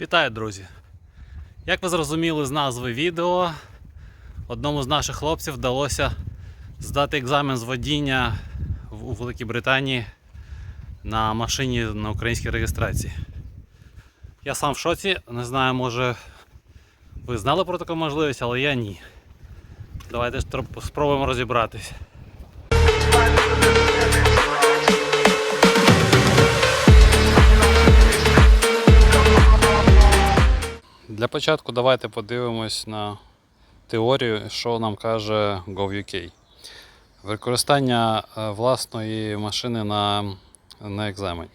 Вітаю, друзі! Як ви зрозуміли з назви відео, одному з наших хлопців вдалося здати екзамен з водіння у Великій Британії на машині на українській реєстрації. Я сам в шоці, не знаю, може ви знали про таку можливість, але я ні. Давайте спробуємо розібратись. Початку давайте подивимось на теорію, що нам каже GovUK. Використання е, власної машини на, на екзамені.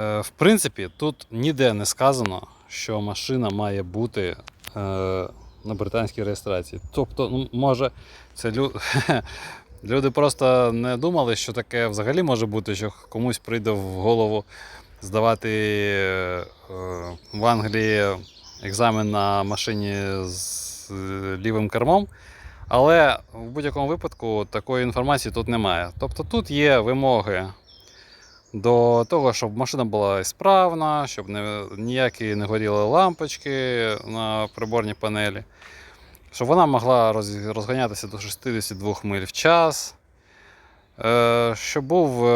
Е, В принципі, тут ніде не сказано, що машина має бути е, на британській реєстрації. Тобто, ну, може, це лю... люди просто не думали, що таке взагалі може бути, що комусь прийде в голову здавати е, в Англії екзамен на машині з е, лівим кермом. Але в будь-якому випадку такої інформації тут немає. Тобто тут є вимоги до того, щоб машина була справна, щоб не, ніякі не горіли лампочки на приборній панелі, щоб вона могла розганятися до 62 миль в час, е, щоб був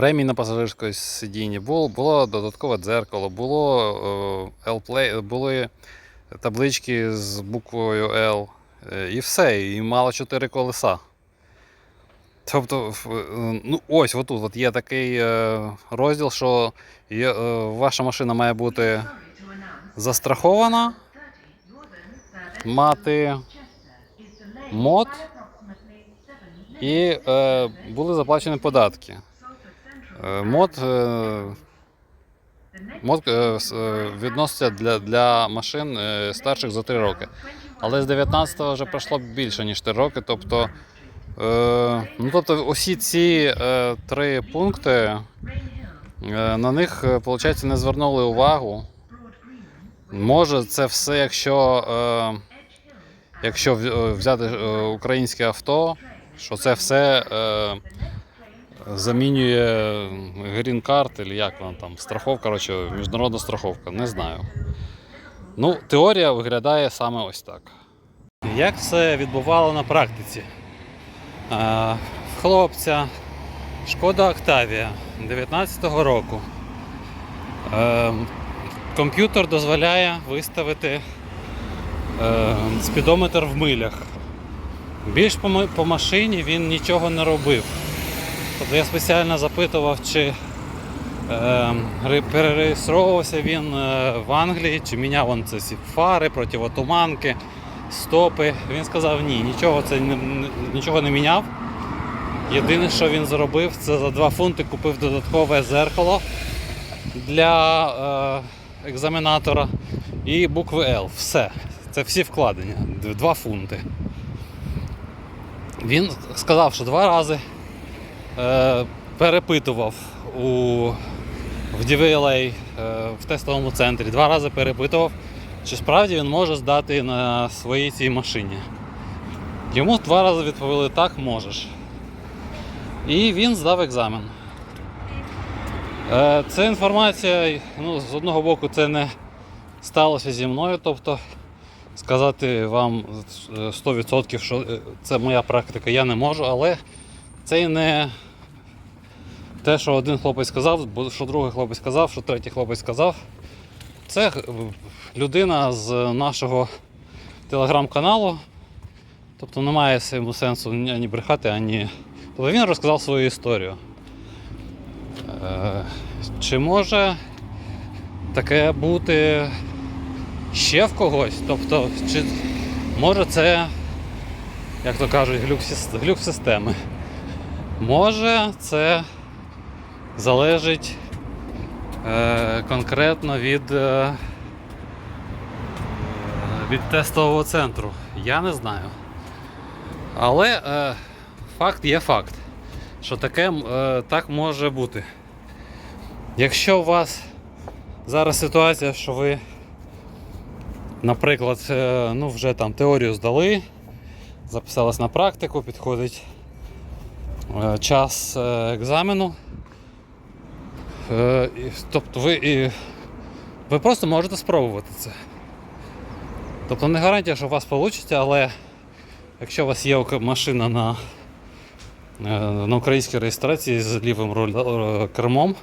ремінь на пасажирському сидінні, було, було додаткове дзеркало, було, е, L-play, були таблички з буквою L. е, І все, і мало 4 колеса. Тобто, е, ну ось отут от є такий розділ, що є, ваша машина має бути застрахована, мати мод і е, були заплачені податки. Е, Мод, е, мод е, відноситься для, для машин старших за 3 роки. Але з 19-го вже пройшло більше, ніж 3 роки. Тобто, ну, тобто усі ці три пункти, на них, виходить, не звернули увагу. Може, це все, якщо, якщо взяти українське авто, що це все замінює Card, або як вона там, страховка, коротше, міжнародна страховка, не знаю. Ну, теорія виглядає саме ось так. Як все відбувало на практиці? В хлопця Шкода Октавія 19-го року. Е, комп'ютер дозволяє виставити е, спідометр в милях. Більш по машині він нічого не робив. Тобто я спеціально запитував, чи е, перереєстровувався він в Англії, чи міняв він це фари, противотуманки, стопи. Він сказав ні, нічого це нічого не міняв. Єдине, що він зробив, це за 2 фунти купив додаткове зеркало для е, екзаменатора і букви L. Все. Це всі вкладення. 2 фунти. Він сказав, що два рази е, перепитував у, в DVLA е, в тестовому центрі. Два рази перепитував, чи справді він може здати на своїй цій машині. Йому два рази відповіли так, можеш. І він здав екзамен. Е, Це інформація, ну, з одного боку, це не сталося зі мною, тобто сказати вам е, 100%, що е, це моя практика, я не можу, але це і не те, що один хлопець сказав, що другий хлопець сказав, що третій хлопець сказав. Це е, людина з нашого телеграм-каналу. Тобто немає цьому сенсу ані брехати, ані. Тобто він розказав свою історію. Е, Чи може таке бути ще в когось? Тобто, чи може це, як то кажуть, глюк системи? Може це залежить е, конкретно від, е, від тестового центру. Я не знаю. Але е, факт є факт, що таке е, так може бути. Якщо у вас зараз ситуація, що ви, наприклад, е, ну вже там теорію здали, записались на практику, підходить е, час е, екзамену. Е, тобто ви, ви просто можете спробувати це. Тобто не гарантія, що у вас вийде, але якщо у вас є машина на, е, на українській реєстрації з лівим е, кермом,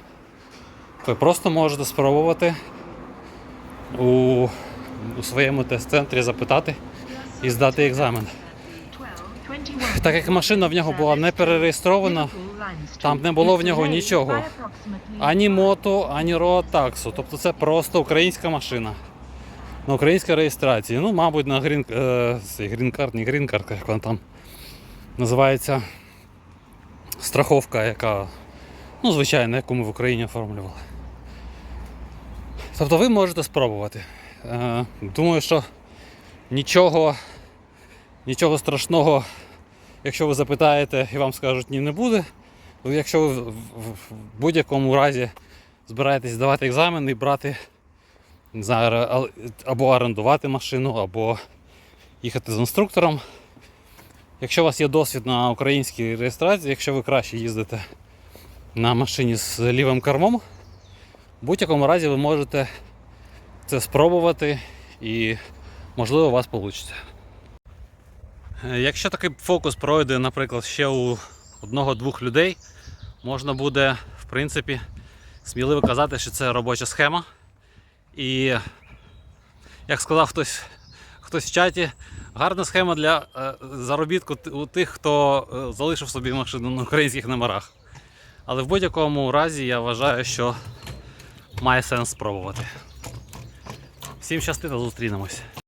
ви просто можете спробувати у, у своєму тест-центрі запитати і здати екзамен. Так як машина в нього була не перереєстрована, там не було в нього нічого. ані мото, ані роатаксу. Тобто це просто українська машина. На українській реєстрації. Ну, мабуть, на грін, е, грін-карт, не грін-карт, як вона там називається. Страховка, яка, ну, звичайно, яку ми в Україні оформлювали. Тобто ви можете спробувати. Е, думаю, що нічого, нічого страшного, якщо ви запитаєте і вам скажуть ні, не буде. Ну, Якщо ви в- будь-якому разі збираєтесь здавати екзамен і брати не знаю, або орендувати машину, або їхати з інструктором. Якщо у вас є досвід на українській реєстрації, якщо ви краще їздите на машині з лівим кермом, в будь-якому разі ви можете це спробувати і можливо у вас вийде. Якщо такий фокус пройде, наприклад, ще у одного-двох людей, можна буде, в принципі, сміливо казати, що це робоча схема. І, як сказав хтось, хтось в чаті, гарна схема для е, заробітку у тих, хто е, залишив собі машину на українських номерах. Але в будь-якому разі я вважаю, що має сенс спробувати. Всім щасти та зустрінемось.